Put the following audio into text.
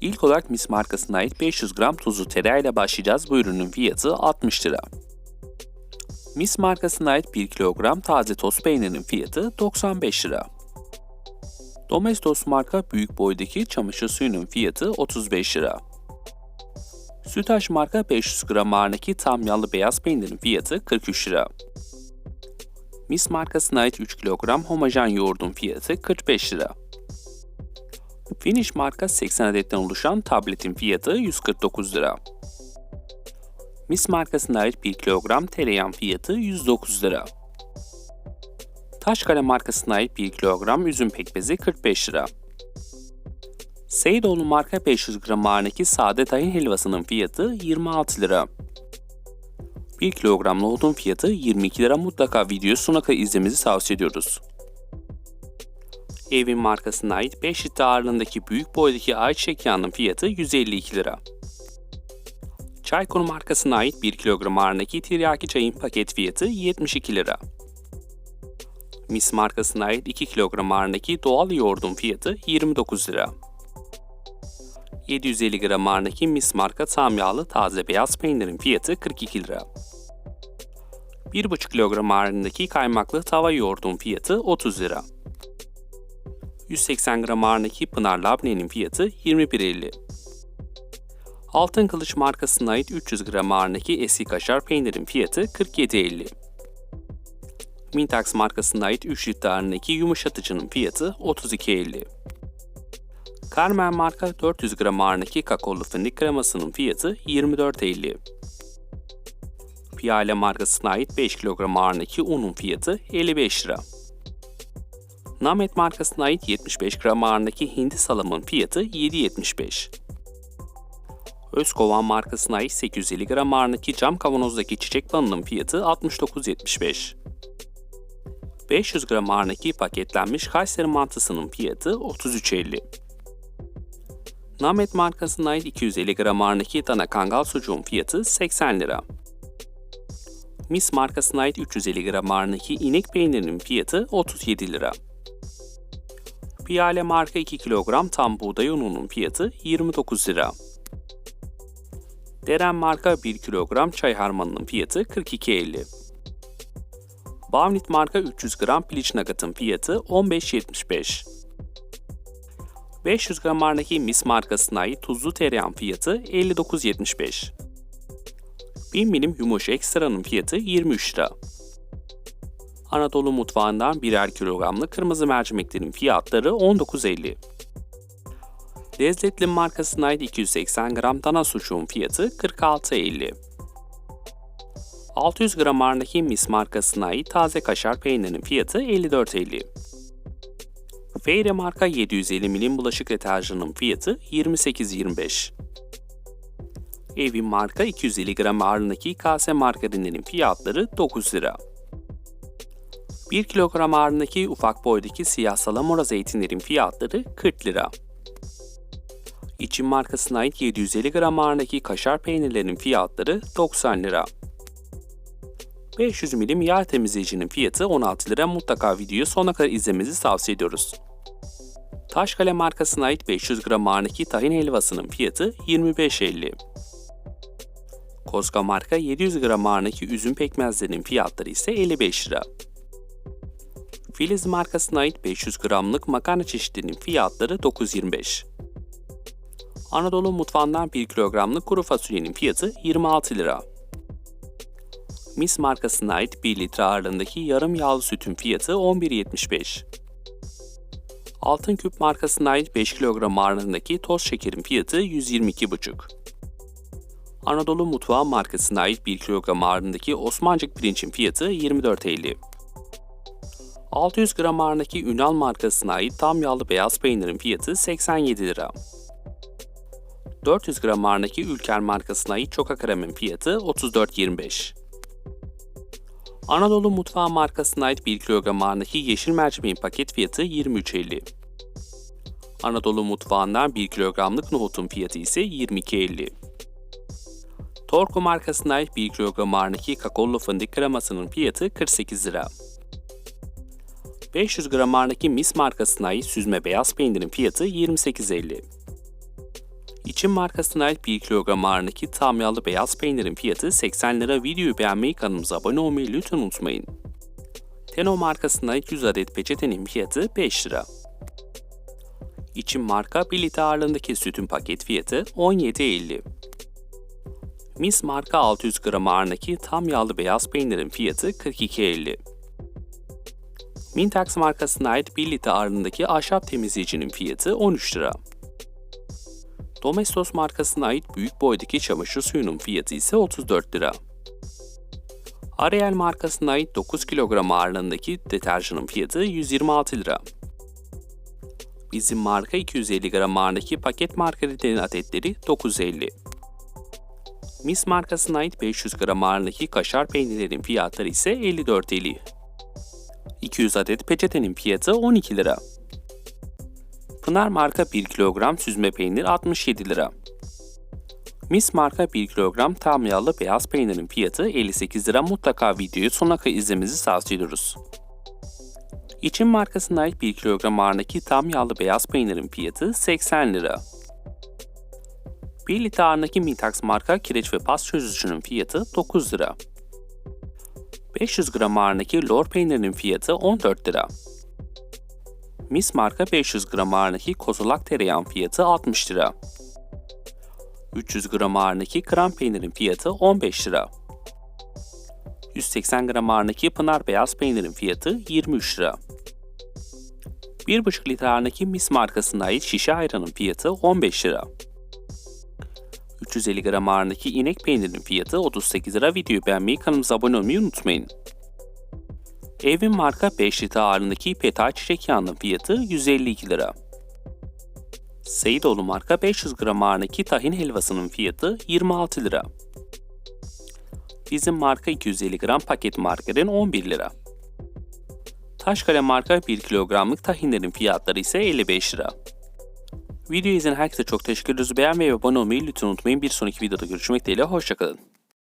İlk olarak Mis markasına ait 500 gram tuzlu tereyağı ile başlayacağız. Bu ürünün fiyatı 60 lira. Mis markasına ait 1 kilogram taze toz peynirinin fiyatı 95 lira. Domestos marka büyük boydaki çamaşır suyunun fiyatı 35 lira. Sütaş marka 500 gram ağırındaki tam yağlı beyaz peynirin fiyatı 43 lira. Mis markasına ait 3 kilogram homojen yoğurdun fiyatı 45 lira. Finish marka 80 adetten oluşan tabletin fiyatı 149 lira. Mis markasına ait 1 kilogram tereyağın fiyatı 109 lira. Taşkale markasına ait 1 kilogram üzüm pekmezi 45 lira. Seydoğlu marka 500 gram ağırındaki sade tahin helvasının fiyatı 26 lira. 1 kilogram nohutun fiyatı 22 lira mutlaka videoyu sonuna kadar izlemenizi tavsiye ediyoruz. Evin markasına ait 5 litre ağırlığındaki büyük boydaki ayçiçek yağının fiyatı 152 lira. Çaykur markasına ait 1 kilogram ağırlığındaki tiryaki çayın paket fiyatı 72 lira. Mis markasına ait 2 kilogram ağırlığındaki doğal yoğurdun fiyatı 29 lira. 750 gram ağırlığındaki Mis marka tam yağlı taze beyaz peynirin fiyatı 42 lira. 1,5 kilogram ağırlığındaki kaymaklı tava yoğurdun fiyatı 30 lira. 180 gram ağırlığındaki Pınar Labne'nin fiyatı 21.50. Altın Kılıç markasına ait 300 gram ağırlığındaki eski kaşar peynirin fiyatı 47.50. Mintax markasına ait 3 litre ağırlığındaki yumuşatıcının fiyatı 32.50. Carmen marka 400 gram ağırlığındaki kakaolu fındık kremasının fiyatı 24.50. Piyale markasına ait 5 kilogram ağırlığındaki unun fiyatı 55 lira. Namet markasına ait 75 gram ağırlığındaki hindi salamın fiyatı 7.75. Özkovan markasına ait 850 gram ağırlığındaki cam kavanozdaki çiçek balının fiyatı 69.75. 500 gram ağırlığındaki paketlenmiş Kayseri mantısının fiyatı 33.50. Namet markasına ait 250 gram ağırlığındaki dana kangal sucuğun fiyatı 80 lira. Mis markasına ait 350 gram ağırlığındaki inek peynirinin fiyatı 37 lira. Piyale marka 2 kilogram tam buğday ununun fiyatı 29 lira. Deren marka 1 kilogram çay harmanının fiyatı 42.50. Bavnit marka 300 gram piliç nugget'ın fiyatı 15.75. 500 gram ağırlığındaki Mis markasına ait tuzlu tereyağın fiyatı 59.75. 1000 milim yumuş ekstranın fiyatı 23 lira. Anadolu mutfağından birer kilogramlı kırmızı mercimeklerin fiyatları 19.50. Lezzetli markasına ait 280 gram dana sucuğun fiyatı 46.50. 600 gram ağırlığındaki Mis markasına ait taze kaşar peynirinin fiyatı 54.50. Feyre marka 750 milim bulaşık deterjanının fiyatı 28.25. Evin marka 250 gram ağırlığındaki kase margarinlerin fiyatları 9 lira. 1 kilogram ağırlığındaki ufak boydaki siyah salamura zeytinlerin fiyatları 40 lira. İçin markasına ait 750 gram ağırlığındaki kaşar peynirlerin fiyatları 90 lira. 500 milim yağ temizleyicinin fiyatı 16 lira. Mutlaka videoyu sonuna kadar izlemenizi tavsiye ediyoruz. Taşkale markasına ait 500 gram ağırlığındaki tahin helvasının fiyatı 25.50. Koska marka 700 gram ağırlığındaki üzüm pekmezlerinin fiyatları ise 55 lira. Filiz markasına ait 500 gramlık makarna çeşitlerinin fiyatları 9.25. Anadolu mutfağından 1 kilogramlık kuru fasulyenin fiyatı 26 lira. Mis markasına ait 1 litre ağırlığındaki yarım yağlı sütün fiyatı 11.75. Altın Küp markasına ait 5 kilogram ağırlığındaki toz şekerin fiyatı 122,5. Anadolu Mutfağı markasına ait 1 kilogram ağırlığındaki Osmancık pirincin fiyatı 24.50. 600 gram ağırlığındaki Ünal markasına ait tam yağlı beyaz peynirin fiyatı 87 lira. 400 gram ağırlığındaki Ülker markasına ait çoka kremin fiyatı 34.25. Anadolu Mutfağı markasına ait 1 kilogram ağırlığındaki yeşil mercimeğin paket fiyatı 23.50. Anadolu Mutfağı'ndan 1 kilogramlık nohutun fiyatı ise 22.50. Torku markasına ait 1 kilogram ağırlığındaki kakaolu fındık kremasının fiyatı 48 lira. 500 gram ağırlığındaki Mis markasına ait süzme beyaz peynirin fiyatı 28.50. İçin markasına ait 1 kilogram ağırlığındaki tam yağlı beyaz peynirin fiyatı 80 lira. Videoyu beğenmeyi, kanalımıza abone olmayı lütfen unutmayın. Teno markasına ait 100 adet peçetenin fiyatı 5 lira. İçin marka 1 litre ağırlığındaki sütün paket fiyatı 17.50. Mis marka 600 gram ağırlığındaki tam yağlı beyaz peynirin fiyatı 42.50. Mintax markasına ait 1 litre ağırlığındaki ahşap temizleyicinin fiyatı 13 lira. Domestos markasına ait büyük boydaki çamaşır suyunun fiyatı ise 34 lira. Ariel markasına ait 9 kilogram ağırlığındaki deterjanın fiyatı 126 lira. Bizim marka 250 gram ağırlığındaki paket margaritenin adetleri 9.50. Mis markasına ait 500 gram ağırlığındaki kaşar peynirlerin fiyatları ise 54.50. 200 adet peçetenin fiyatı 12 lira. Pınar marka 1 kilogram süzme peynir 67 lira. Mis marka 1 kilogram tam yağlı beyaz peynirin fiyatı 58 lira. Mutlaka videoyu sonuna kadar izlemenizi tavsiye ediyoruz. İçin markasına ait 1 kilogram ağırlığındaki tam yağlı beyaz peynirin fiyatı 80 lira. 1 litre ağırlığındaki Mintax marka kireç ve pas çözücünün fiyatı 9 lira. 500 gram ağırlığındaki lor peynirinin fiyatı 14 lira. Mis marka 500 gram ağırlığındaki kozulak tereyağın fiyatı 60 lira. 300 gram ağırlığındaki krem peynirin fiyatı 15 lira. 180 gram ağırlığındaki pınar beyaz peynirin fiyatı 23 lira. 1,5 litre ağırlığındaki Mis markasına ait şişe ayranın fiyatı 15 lira. 350 gram ağırlığındaki inek peynirinin fiyatı 38 lira. Videoyu beğenmeyi, kanalımıza abone olmayı unutmayın. Evin marka 5 litre ağırlığındaki petal çiçek yağının fiyatı 152 lira. Seyidoğlu marka 500 gram ağırlığındaki tahin helvasının fiyatı 26 lira. Bizim marka 250 gram paket margarin 11 lira. Taşkale marka 1 kilogramlık tahinlerin fiyatları ise 55 lira. Videoyu izleyen herkese çok teşekkür ederiz. Beğenmeyi ve abone olmayı lütfen unutmayın. Bir sonraki videoda görüşmek dileğiyle. Hoşçakalın.